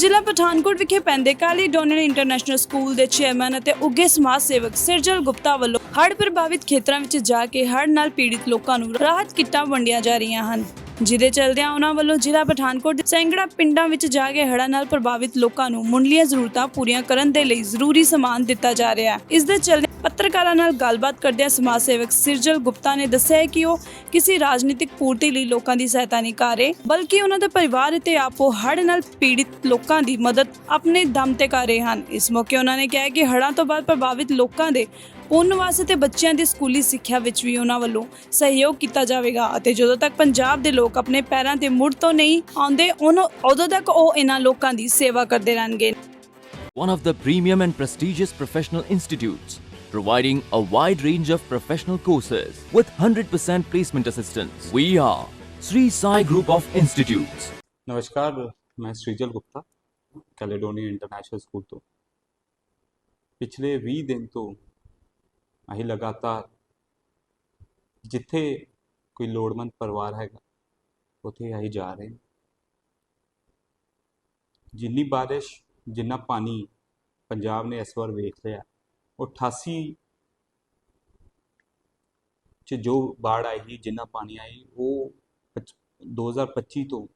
ਜ਼ਿਲ੍ਹਾ ਪਠਾਨਕੋਟ ਵਿਖੇ ਪੈਂਦੇ ਕਾਲੀ ਡੋਨਰ ਇੰਟਰਨੈਸ਼ਨਲ ਸਕੂਲ ਦੇ ਚੇਅਰਮੈਨ ਅਤੇ ਉੱਘੇ ਸਮਾਜ ਸੇਵਕ ਸਿਰਜਲ ਗੁਪਤਾ ਵੱਲੋਂ ਹੜ੍ਹ ਪ੍ਰਭਾਵਿਤ ਖੇਤਰਾਂ ਵਿੱਚ ਜਾ ਕੇ ਹੜ੍ਹ ਨਾਲ ਪੀੜਿਤ ਲੋਕਾਂ ਨੂੰ ਰਾਹਤ ਕਿੱਟਾਂ ਵੰਡੀਆਂ ਜਾ ਰਹੀਆਂ ਹਨ, ਜਿਹਦੇ ਚਲਦਿਆਂ ਉਹਨਾਂ ਵੱਲੋਂ ਜ਼ਿਲ੍ਹਾ ਪਠਾਨਕੋਟ ਦੇ ਸੈਂਕੜਾ ਪਿੰਡਾਂ ਵਿੱਚ ਜਾ ਕੇ ਹੜ੍ਹਾਂ ਨਾਲ ਪ੍ਰਭਾਵਿਤ ਲੋਕਾਂ ਨੂੰ ਮੁੱਢਲੀਆਂ ਜ਼ਰੂਰਤਾਂ ਪੂਰੀਆਂ ਕਰਨ ਦੇ ਲਈ ਜ਼ਰੂਰੀ ਸਮਾਨ ਦਿੱਤਾ ਜਾ ਰਿਹਾ ਹੈ। ਇਸ ਦੇ ਚਲਦੇ ਪੱਤਰਕਾਰਾਂ ਨਾਲ ਗੱਲਬਾਤ ਕਰਦਿਆਂ ਸਮਾਜ ਸੇਵਕ ਸਿਰਜਲ ਗੁਪਤਾ ਨੇ ਦੱਸਿਆ ਕਿ ਉਹ ਕਿਸੇ ਰਾਜਨੀਤਿਕ ਪੂਰਤੀ ਲਈ ਲੋਕਾਂ ਦੀ ਸਹਾਇਤਾ ਨਹੀਂ ਕਰ ਰਹੇ ਬਲਕਿ ਉਹਨਾਂ ਦੇ ਪਰਿਵਾਰ ਅਤੇ ਆਪੋ ਹੜ੍ਹ ਨਾਲ ਪੀੜਿਤ ਲੋਕਾਂ ਦੀ ਮਦਦ ਆਪਣੇ ਦਮ ਤੇ ਕਰ ਰਹੇ ਹਨ। ਇਸ ਮੌਕੇ ਉਹਨਾਂ ਨੇ ਕਿਹਾ ਕਿ ਹੜ੍ਹਾਂ ਤੋਂ ਬਾਅਦ ਪ੍ਰਭਾਵਿਤ ਲੋਕਾਂ ਦੇ ਪੁੰਨ ਵਾਸਤੇ ਤੇ ਬੱਚਿਆਂ ਦੀ ਸਕੂਲੀ ਸਿੱਖਿਆ ਵਿੱਚ ਵੀ ਉਹਨਾਂ ਵੱਲੋਂ ਸਹਿਯੋਗ ਕੀਤਾ ਜਾਵੇਗਾ ਅਤੇ ਜਦੋਂ ਤੱਕ ਪੰਜਾਬ ਦੇ ਲੋਕ ਆਪਣੇ ਪੈਰਾਂ ਤੇ ਮੁੜ ਤੋਂ ਨਹੀਂ ਆਉਂਦੇ ਉਹਨਾਂ ਉਦੋਂ ਤੱਕ ਉਹ ਇਹਨਾਂ ਲੋਕਾਂ ਦੀ ਸੇਵਾ ਕਰਦੇ ਰਹਿਣਗੇ। One of the premium and prestigious professional institutes, providing a wide range of professional courses with 100% placement assistance. We are Sri Sai Group of Institutes. ਨਮਸਕਾਰ ਮੈਂ Srijal Gupta Caledonia international school ਤੋਂ ਪਿਛਲੇ 20 ਦਿਨ ਤੋਂ ਅਸੀਂ ਲਗਾਤਾਰ ਜਿੱਥੇ ਕੋਈ ਲੋੜਵੰਦ ਪਰਿਵਾਰ ਹੈਗਾ ਉੱਥੇ ਅਸੀਂ ਜਾ ਰਹੇ ਹਾਂ ਜਿੰਨੀ ਬਾਰਿਸ਼ ਜਿੰਨਾ ਪਾਣੀ ਪੰਜਾਬ ਨੇ ਇਸ ਵਾਰ ਵੇਖ ਲਿਆ ਉਹ 88 ਚ ਜੋ ਬਾੜ ਆਈ ਜਿੰਨਾ ਪਾਣੀ ਆਈ, ਉਹ ਪਚ- 2025 ਤੋਂ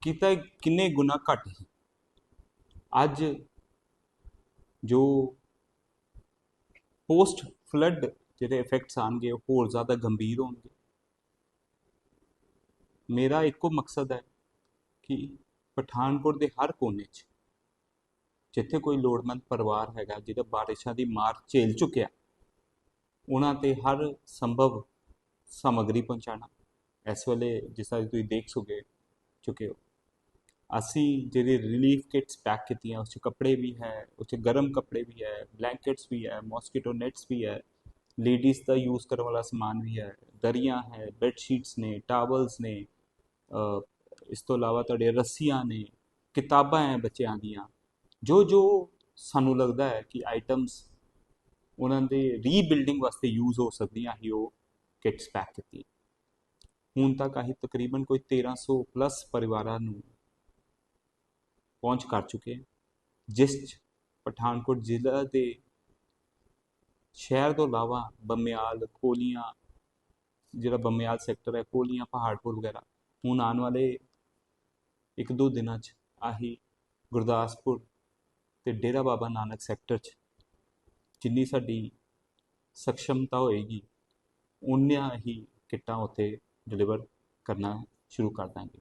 ਕੀਤਾ ਕਿੰਨੇ ਗੁਣਾ ਘੱਟ ਸੀ। ਅੱਜ ਜੋ ਪੋਸਟ ਫਲੱਡ ਜਿਹੜੇ ਇਫੈਕਟਸ ਆਣਗੇ ਉਹ ਹੋਰ ਜ਼ਿਆਦਾ ਗੰਭੀਰ ਹੋਣਗੇ। ਮੇਰਾ ਇੱਕੋ ਮਕਸਦ ਹੈ ਕਿ ਪਠਾਨਕੋਟ ਦੇ ਹਰ ਕੋਨੇ 'ਚ ਜਿੱਥੇ ਕੋਈ ਲੋੜਵੰਦ ਪਰਿਵਾਰ ਹੈਗਾ ਜਿਹਦਾ ਬਾਰਿਸ਼ਾਂ ਦੀ ਮਾਰ ਝੇਲ ਚੁੱਕਿਆ ਉਹਨਾਂ ਤੇ ਹਰ ਸੰਭਵ ਸਮੱਗਰੀ ਪਹੁੰਚਾਉਣਾ, ਇਸ ਵੇਲੇ ਜਿਸ ਤਰ੍ਹਾਂ ਤੁਸੀਂ ਦੇਖ ਸੁਗੇ ਚੁੱਕੇ ਹੋ। ਅਸੀਂ ਜਿਹੜੇ ਰਿਲੀਫ ਕਿਟਸ ਪੈਕ ਕੀਤੀਆਂ ਉਸ 'ਚ ਕੱਪੜੇ ਵੀ ਹੈ ਉਸ 'ਚ ਗਰਮ ਕੱਪੜੇ ਵੀ ਹੈ ਬਲੈਂਕਟਸ ਵੀ ਹੈ ਮੋਸਕੀਟੋ ਨੈਟਸ ਵੀ ਹੈ ਲੇਡੀਜ਼ ਦਾ ਯੂਜ਼ ਕਰਨ ਵਾਲਾ ਸਮਾਨ ਵੀ ਹੈ, ਦਰੀਆਂ ਹੈ ਬੈੱਡ ਸ਼ੀਟਸ ਨੇ ਟਾਵਲਸ ਨੇ ਇਸ ਤੋਂ ਇਲਾਵਾ ਤੁਹਾਡੇ ਰੱਸੀਆਂ ਨੇ, ਕਿਤਾਬਾਂ ਹੈ ਬੱਚਿਆਂ ਦੀਆਂ ਜੋ ਜੋ ਸਾਨੂੰ ਲੱਗਦਾ ਹੈ ਕਿ ਆਈਟਮਸ ਉਹਨਾਂ ਦੇ ਰੀਬਿਲਡਿੰਗ ਵਾਸਤੇ ਯੂਜ਼ ਹੋ ਸਕਦੀਆਂ ਹੀ ਉਹ ਕਿਟਸ ਪੈਕ ਕੀਤੀ ਹੁਣ ਤੱਕ ਅਸੀਂ ਤਕਰੀਬਨ ਕੋਈ 1300 ਪਲੱਸ ਪਰਿਵਾਰਾਂ ਨੂੰ ਪਹੁੰਚ ਕਰ ਚੁੱਕੇ ਹਾਂ, ਜਿਸ 'ਚ ਪਠਾਨਕੋਟ ਜ਼ਿਲ੍ਹਾ ਦੇ ਸ਼ਹਿਰ ਤੋਂ ਇਲਾਵਾ ਬੰਮਿਆਲ, ਕੋਲੀਆਂ, ਜਿਹੜਾ ਬਮਿਆਲ ਸੈਕਟਰ ਹੈ, ਕੋਲੀਆਂ, ਪਹਾੜਪੁਰ ਵਗੈਰਾ, ਹੁਣ ਆਉਣ ਵਾਲੇ ਇੱਕ ਦੋ ਦਿਨਾਂ 'ਚ ਆਹੀ ਗੁਰਦਾਸਪੁਰ ਤੇ ਡੇਰਾ ਬਾਬਾ ਨਾਨਕ ਸੈਕਟਰ 'ਚ ਜਿੰਨੀ ਸਾਡੀ ਸક્ષਮਤਾ ਹੋਏਗੀ ਉਨੀਆਂ ਹੀ ਕਿੱਟਾਂ ਉੱਥੇ ਡਿਲੀਵਰ ਕਰਨਾ ਸ਼ੁਰੂ ਕਰ ਦਾਂਗੇ।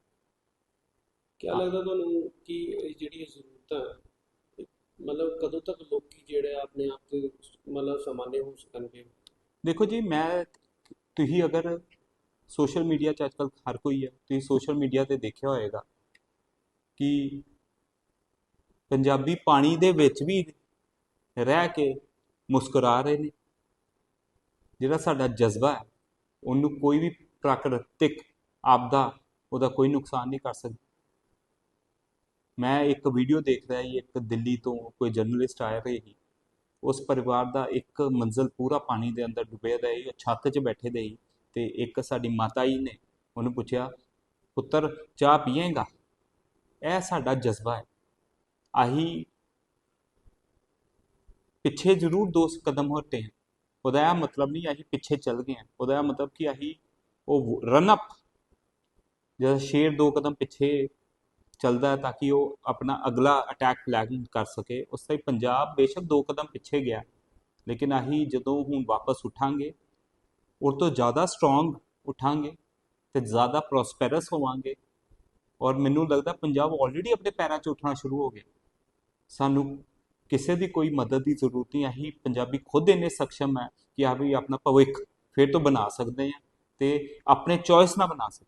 ਕਿਆ ਲੱਗਦਾ ਤੁਹਾਨੂੰ ਕਿ ਇਹ ਜਿਹੜੀ ਜ਼ਰੂਰਤ ਹੈ ਮਤਲਬ ਕਦੋਂ ਤੱਕ ਲੋਕੀ ਜਿਹੜੇ ਆਪਣੇ ਆਪ ਤੇ ਮਤਲਬ ਸਮਾਨੇ ਹੋ ਸਕਣਗੇ? ਦੇਖੋ ਜੀ ਮੈਂ ਤੁਸੀਂ ਅਗਰ ਸੋਸ਼ਲ ਮੀਡੀਆ 'ਚ ਅੱਜਕੱਲ ਹਰ ਕੋਈ ਹੈ ਤੁਸੀਂ ਸੋਸ਼ਲ ਮੀਡੀਆ ਤੇ ਦੇਖਿਆ ਹੋਏਗਾ ਕਿ ਪੰਜਾਬੀ ਪਾਣੀ ਦੇ ਵਿੱਚ ਵੀ ਰਹਿ ਕੇ ਮੁਸਕਰਾ ਰਹੇ ਨੇ। ਜਿਹੜਾ ਸਾਡਾ ਜਜ਼ਬਾ ਹੈ, ਉਹਨੂੰ ਕੋਈ ਵੀ ਪ੍ਰਾਕ੍ਰਿਤਿਕ ਆਪਦਾ ਉਹਦਾ ਕੋਈ ਨੁਕਸਾਨ ਨਹੀਂ ਕਰ ਸਕਦੀ। ਮੈਂ ਇੱਕ ਵੀਡੀਓ ਦੇਖ ਰਿਹਾ ਸੀ ਇੱਕ ਦਿੱਲੀ ਤੋਂ ਕੋਈ ਜਰਨਲਿਸਟ ਆਇਆ ਹੋਇਆ ਸੀ ਉਸ ਪਰਿਵਾਰ ਦਾ ਇੱਕ ਮੰਜ਼ਲ ਪੂਰਾ ਪਾਣੀ ਦੇ ਅੰਦਰ ਡੁੱਬਿਆ ਦਾ ਸੀ ਉਹ ਛੱਤ 'ਚ ਬੈਠੇ ਦੇ ਸੀ ਤੇ ਇੱਕ ਸਾਡੀ ਮਾਤਾ ਜੀ ਨੇ ਉਹਨੂੰ ਪੁੱਛਿਆ, ਪੁੱਤਰ, ਚਾਹ ਪੀਏਗਾ? ਇਹ ਸਾਡਾ ਜਜ਼ਬਾ ਹੈ। ਆਹੀ ਪਿੱਛੇ ਜ਼ਰੂਰ ਦੋ ਕਦਮ ਹਟੇ ਹਾਂ ਉਹਦਾ ਇਹ ਮਤਲਬ ਨਹੀਂ ਅਸੀਂ ਪਿੱਛੇ ਚੱਲ ਗਏ ਹਾਂ ਉਹਦਾ ਇਹ ਮਤਲਬ ਕਿ ਅਸੀਂ ਉਹ ਰਨ ਅਪ ਜਿਹੜਾ ਸ਼ੇਰ ਦੋ ਕਦਮ ਪਿੱਛੇ ਚੱਲਦਾ ਹੈ ਤਾਂ ਕਿ ਉਹ ਆਪਣਾ ਅਗਲਾ ਅਟੈਕ ਪਲਾਨ ਕਰ ਸਕੇ। ਉਸ ਤਰ੍ਹਾਂ ਪੰਜਾਬ ਬੇਸ਼ੱਕ ਦੋ ਕਦਮ ਪਿੱਛੇ ਗਿਆ, ਲੇਕਿਨ ਅਸੀਂ ਜਦੋਂ ਹੁਣ ਵਾਪਸ ਉਠਾਂਗੇ, ਉਹ ਤੋਂ ਜ਼ਿਆਦਾ ਸਟਰੋਂਗ ਉਠਾਂਗੇ ਤੇ ਜ਼ਿਆਦਾ ਪ੍ਰੋਸਪੈਰਸ ਹੋਵਾਂਗੇ। ਔਰ ਮੈਨੂੰ ਲੱਗਦਾ ਪੰਜਾਬ ਆਲਰੇਡੀ ਆਪਣੇ ਪੈਰਾਂ 'ਚ ਉੱਠਣਾ ਸ਼ੁਰੂ ਹੋ ਗਿਆ। ਸਾਨੂੰ ਕਿਸੇ ਦੀ ਕੋਈ ਮਦਦ ਦੀ ਜ਼ਰੂਰਤ ਨਹੀਂ, ਅਸੀਂ ਪੰਜਾਬੀ ਖੁਦ ਇੰਨੇ ਸક્ષਮ ਹੈ ਕਿ ਆ ਵੀ ਆਪਣਾ ਭਵਿੱਖ ਫਿਰ ਤੋਂ ਬਣਾ ਸਕਦੇ ਹਾਂ ਤੇ ਆਪਣੇ ਚੋਇਸ ਨਾਲ ਬਣਾ ਸਕਦੇ